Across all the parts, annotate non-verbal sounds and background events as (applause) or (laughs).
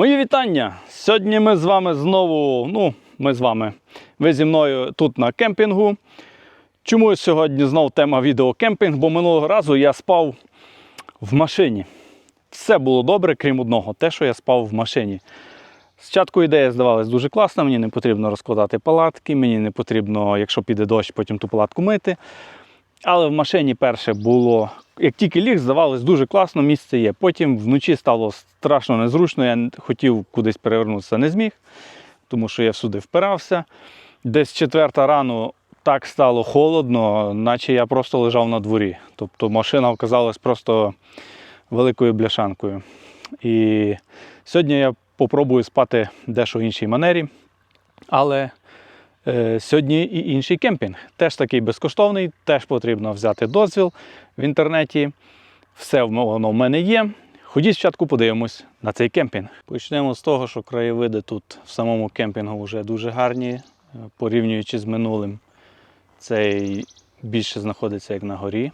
Мої вітання! Сьогодні ми з вами знову, ну, ми з вами, ви зі мною тут на кемпінгу. Чому сьогодні знов тема відео кемпінг? Бо минулого разу я спав в машині. Все було добре, крім одного, те, що я спав в машині. Спочатку ідея здавалась дуже класна, мені не потрібно розкладати палатки, мені не потрібно, якщо піде дощ, потім ту палатку мити. Але в машині перше було, як тільки ліг, здавалось, дуже класно, місце є. Потім вночі стало страшно незручно, я хотів кудись перевернутися, не зміг, тому що я всюди впирався. Десь четверта рано так стало холодно, наче я просто лежав на дворі. Тобто машина оказалась просто великою бляшанкою. І сьогодні я попробую спати дещо в іншій манері. Але Сьогодні і інший кемпінг. Теж такий безкоштовний, теж потрібно взяти дозвіл в інтернеті. Все воно в мене є. Ходіть спочатку подивимось на цей кемпінг. Почнемо з того, що краєвиди тут в самому кемпінгу вже дуже гарні, е, порівнюючи з минулим. Цей більше знаходиться як на горі.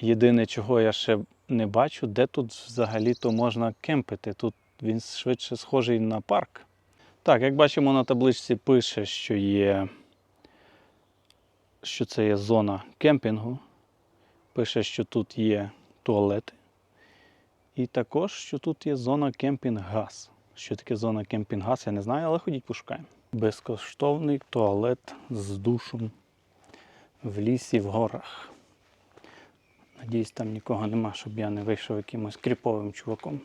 Єдине, чого я ще не бачу, де тут взагалі-то можна кемпити. Тут він швидше схожий на парк. Так, як бачимо на табличці пише, що є, що це є зона кемпінгу. Пише, що тут є туалети. І також, що тут є зона кемпінг-газ. Що таке зона кемпінг-газ, я не знаю, але ходіть пошукаємо. Безкоштовний туалет з душем в лісі в горах. Надіюсь, там нікого нема, щоб я не вийшов якимось кріповим чуваком.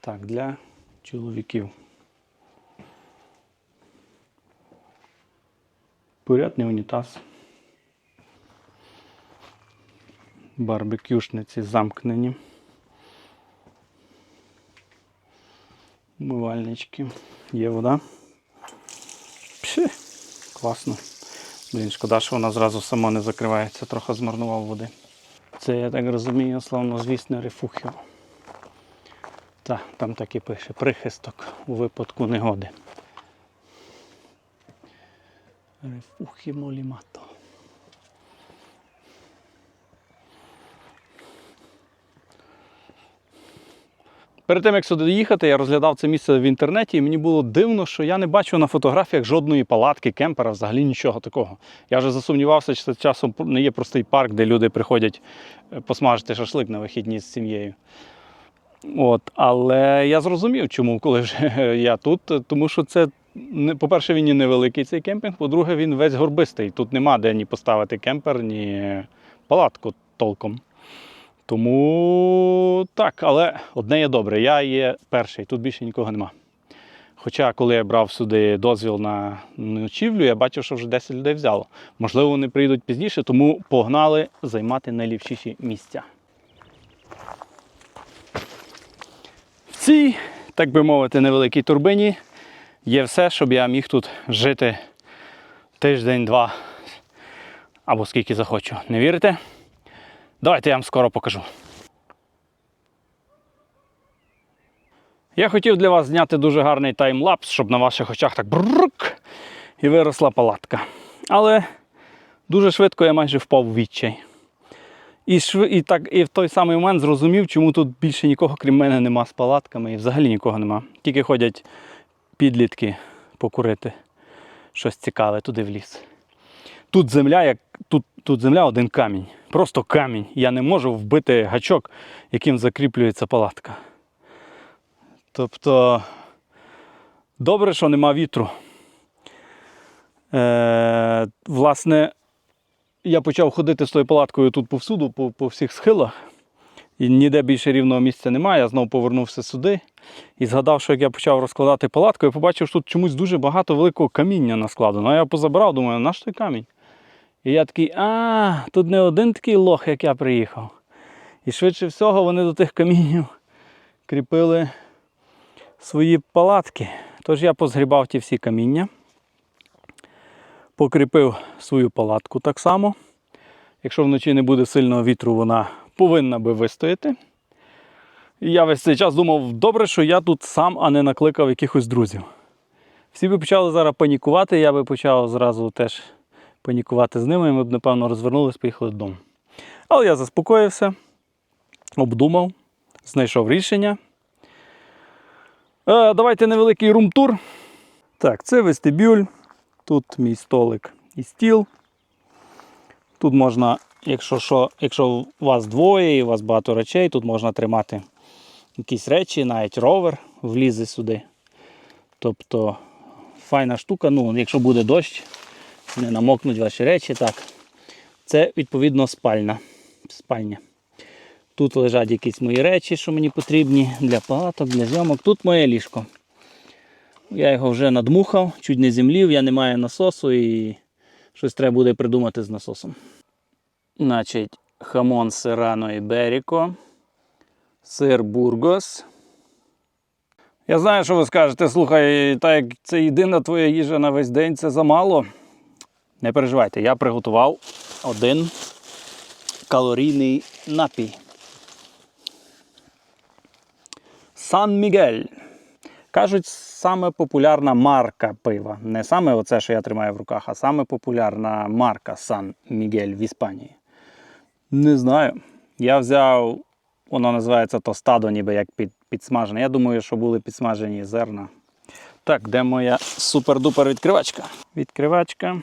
Так, для чоловіків. Порядний унітаз. Барбекюшниці замкнені. Умивальнички. Є вода. Пші, класно. Блін, шкода, що вона зразу сама не закривається, трохи змарнував води. Це, я так розумію, славнозвісне рефухіо. Так, там так і пише. Прихисток у випадку негоди. Refugio Molimato. Перед тим, як сюди їхати, я розглядав це місце в інтернеті, і мені було дивно, що я не бачу на фотографіях жодної палатки, кемпера, взагалі нічого такого. Я вже засумнівався, чи це часом не є простий парк, де люди приходять е, посмажити шашлик на вихідні з сім'єю. От, але я зрозумів, чому, коли вже (laughs) я тут, тому що це по-перше, він і невеликий цей кемпінг, по-друге, він весь горбистий. Тут нема де ні поставити кемпер, ні палатку толком. Тому так, але одне є добре, я є перший, тут більше нікого нема. Хоча, коли я брав сюди дозвіл на ночівлю, я бачив, що вже 10 людей взяло. Можливо, вони прийдуть пізніше, тому погнали займати найліпшіші місця. В цій, так би мовити, невеликій турбині є все, щоб я міг тут жити тиждень-два або скільки захочу. Не вірите? Давайте я вам скоро покажу. Я хотів для вас зняти дуже гарний таймлапс, щоб на ваших очах так брук і виросла палатка. Але дуже швидко я майже впав в відчай. І, шви, і, так, і в той самий момент зрозумів, чому тут більше нікого, крім мене, нема з палатками і взагалі нікого нема. Тільки ходять підлітки покурити щось цікаве туди в ліс. Тут земля, як тут, тут земля один камінь. Просто камінь. Я не можу вбити гачок, яким закріплюється палатка. Тобто, добре, що нема вітру. Е, власне, я почав ходити з тою палаткою тут повсюду, по, по всіх схилах. І ніде більше рівного місця немає. Я знову повернувся сюди і згадав, що як я почав розкладати палатку, я побачив, що тут чомусь дуже багато великого каміння наскладено. А я позабирав, думаю, наш той камінь? І я такий, а, тут не один такий лох, як я приїхав. І швидше всього вони до тих камінів кріпили свої палатки. Тож я позгрібав ті всі каміння, покріпив свою палатку так само. Якщо вночі не буде сильного вітру, вона повинна би вистояти. І я весь цей час думав, добре, що я тут сам, а не накликав якихось друзів. Всі би почали зараз панікувати, я би почав зразу теж панікувати з ними, і ми б, напевно, розвернулися, поїхали додому. Але я заспокоївся, обдумав, знайшов рішення. Е, давайте невеликий рум-тур. Так, це вестибюль. Тут мій столик і стіл. Тут можна, якщо що, якщо вас двоє і у вас багато речей, тут можна тримати якісь речі, навіть ровер влізе сюди. Тобто файна штука, ну, якщо буде дощ, не намокнуть ваші речі. Так. Це відповідно спальна. спальня. Тут лежать якісь мої речі, що мені потрібні для палаток, для зйомок. Тут моє ліжко. Я його вже надмухав, чуть не землів, я не маю насосу і щось треба буде придумати з насосом. Значить, хамон Серано Іберіко, сир Бургос. Я знаю, що ви скажете, слухай, так як це єдина твоя їжа на весь день, це замало. Не переживайте, я приготував один калорійний напій. Сан Мігель. Кажуть, саме популярна марка пива. Не саме оце, що я тримаю в руках, а саме популярна марка Сан Мігель в Іспанії. Не знаю. Я взяв, воно називається тостадо, ніби як під, підсмажене. Я думаю, що були підсмажені зерна. Так, де моя супер-дупер відкривачка? Відкривачка.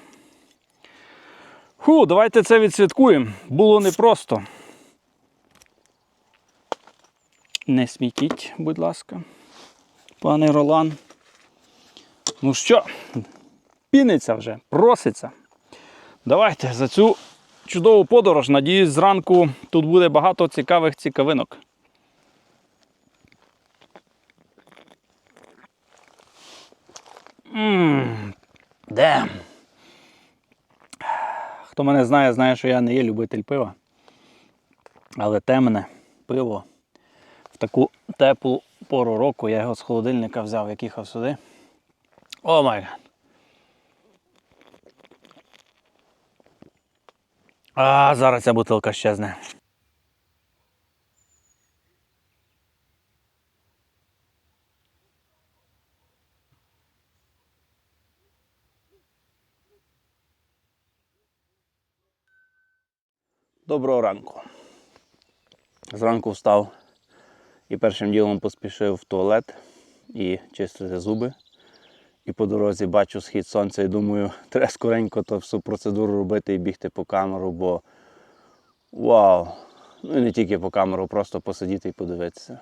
Ху, давайте це відсвяткуємо. Було непросто. Не смітіть, будь ласка, пане Ролан. Ну що, піниться вже, проситься. Давайте за цю чудову подорож. Надіюсь, зранку тут буде багато цікавих цікавинок. Ммм, де? Хто мене знає, знає, що я не є любитель пива. Але темне пиво в таку теплу пору року я його з холодильника взяв, як їхав сюди. О май гад. А, зараз ця бутилка щезне. Доброго ранку. Зранку встав і першим ділом поспішив в туалет і чистити зуби. І по дорозі бачу схід сонця і думаю, (laughs) треба скоренько то всю процедуру робити і бігти по камеру, бо вау! Ну і не тільки по камеру, просто посидіти і подивитися.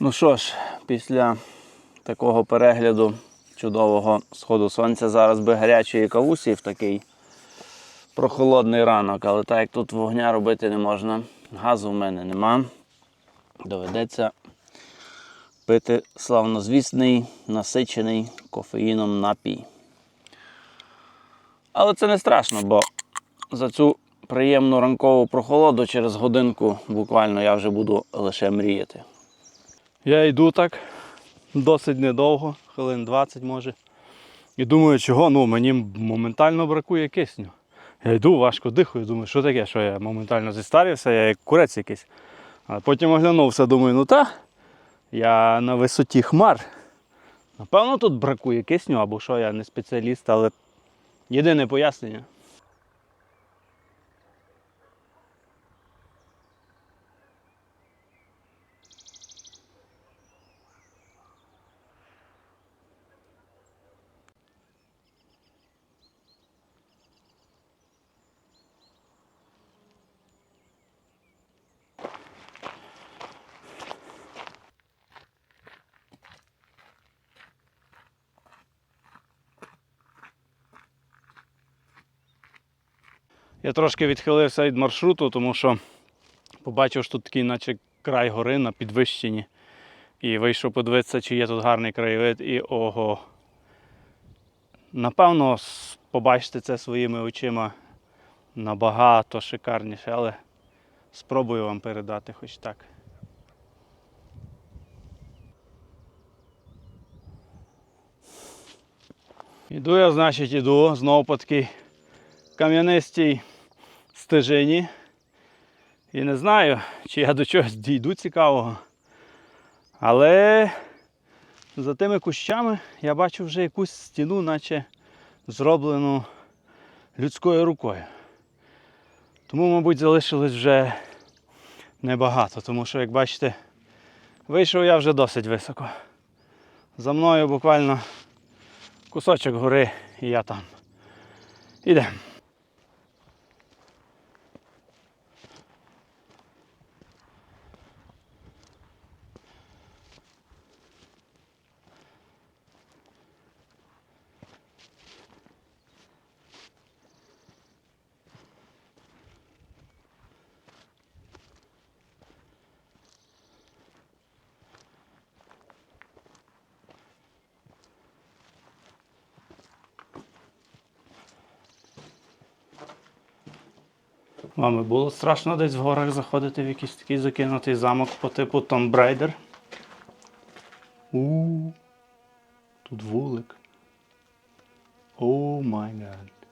Ну що ж, після такого перегляду чудового сходу сонця зараз би гарячої кавусі в такий прохолодний ранок, але так як тут вогня робити не можна, газу в мене нема. Доведеться пити славнозвісний, насичений кофеїном напій. Але це не страшно, бо за цю приємну ранкову прохолоду через годинку буквально я вже буду лише мріяти. Я йду так досить недовго, хвилин 20 може. І думаю, чого ну, мені моментально бракує кисню. Я йду, важко дихаю, думаю, що таке, що я моментально зістарівся, я як курець якийсь. А потім оглянувся, думаю, ну та, я на висоті хмар. Напевно, тут бракує кисню або що, я не спеціаліст, але єдине пояснення. Я трошки відхилився від маршруту, тому що побачив, що тут такий, наче край гори на підвищенні. І вийшов подивитися, чи є тут гарний краєвид, і ого. Напевно, побачити це своїми очима набагато шикарніше, але спробую вам передати хоч так. Іду я, значить, іду знову по такій кам'янистій стежині. І не знаю, чи я до чогось дійду цікавого. Але За тими кущами я бачу вже якусь стіну, наче зроблену людською рукою. Тому, мабуть, залишилось вже небагато, тому що, як бачите, вийшов я вже досить високо. За мною буквально кусочок гори і я там. Ідемо. Мами, було страшно десь в горах заходити в якийсь такий закинутий замок по типу Том Брайдер. у Тут вулик. О май гад.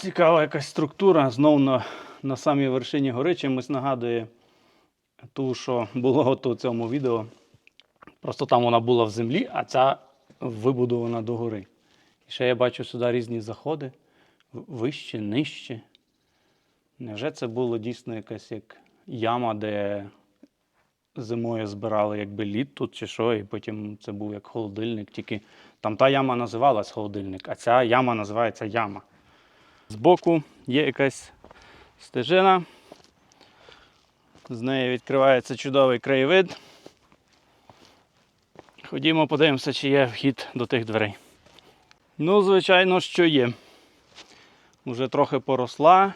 Цікава якась структура. Знову на, на самій вершині гори чимось нагадує ту, що було от у цьому відео. Просто там вона була в землі, а ця вибудована догори. І ще я бачу сюди різні заходи, вище, нижче. Невже це було дійсно якась як яма, де зимою збирали якби лід тут чи що, і потім це був як холодильник, тільки там та яма називалась холодильник, а ця яма називається яма. Збоку є якась стежина. З неї відкривається чудовий краєвид. Ходімо, подивимося, чи є вхід до тих дверей. Ну, звичайно, що є. Уже трохи поросла,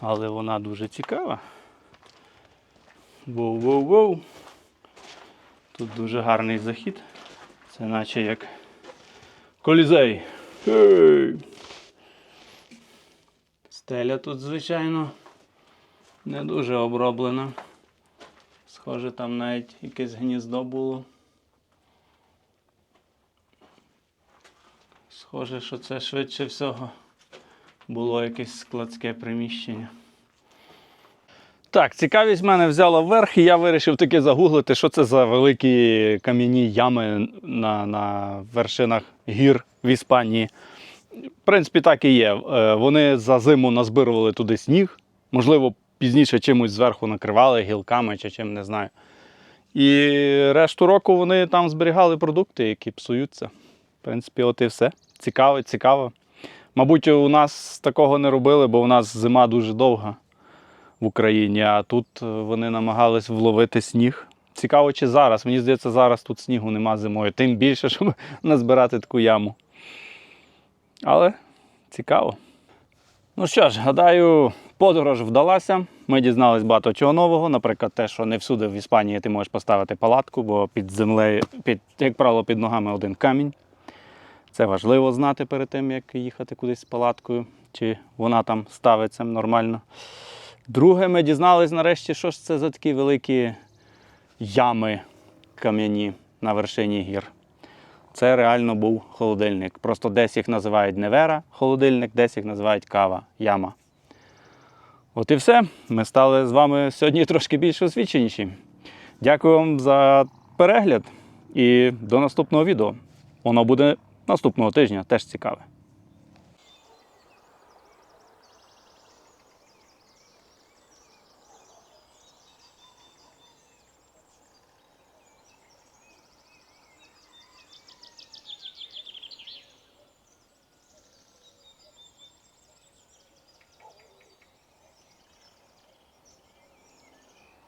але вона дуже цікава. Воу-воу-воу. Тут дуже гарний захід. Це наче як колізей. Хей! Стеля тут, звичайно, не дуже оброблена. Схоже, там навіть якесь гніздо було. Схоже, що це швидше всього було якесь складське приміщення. Так, цікавість мене взяла вверх, і я вирішив таки загуглити, що це за великі кам'яні ями на, на вершинах гір в Іспанії. В принципі, так і є. Е, Вони за зиму назбирували туди сніг, можливо, пізніше чимось зверху накривали гілками чи чим, не знаю. І решту року вони там зберігали продукти, які псуються. В принципі, от і все. Цікаво, цікаво. Мабуть, у нас такого не робили, бо у нас зима дуже довга в Україні, а тут е, вони намагались вловити сніг. Цікаво, чи зараз. Мені здається, зараз тут снігу нема зимою. Тим більше, (laughs) щоб назбирати таку яму. Але цікаво. Ну що ж, гадаю, подорож вдалася. Ми дізнались багато чого нового. Наприклад, те, що не всюди в Іспанії ти можеш поставити палатку, бо під землею, під, як правило, під ногами один камінь. Це важливо знати перед тим, як їхати кудись з палаткою, чи вона там ставиться нормально. Друге, ми дізнались нарешті, що ж це за такі великі ями кам'яні на вершині гір. Це реально був холодильник. Просто десь їх називають Невера холодильник, десь їх називають кава, яма. От і все. Ми стали з вами сьогодні трошки більш освіченіші. Дякую вам за перегляд і до наступного відео. Воно буде наступного тижня, теж цікаве.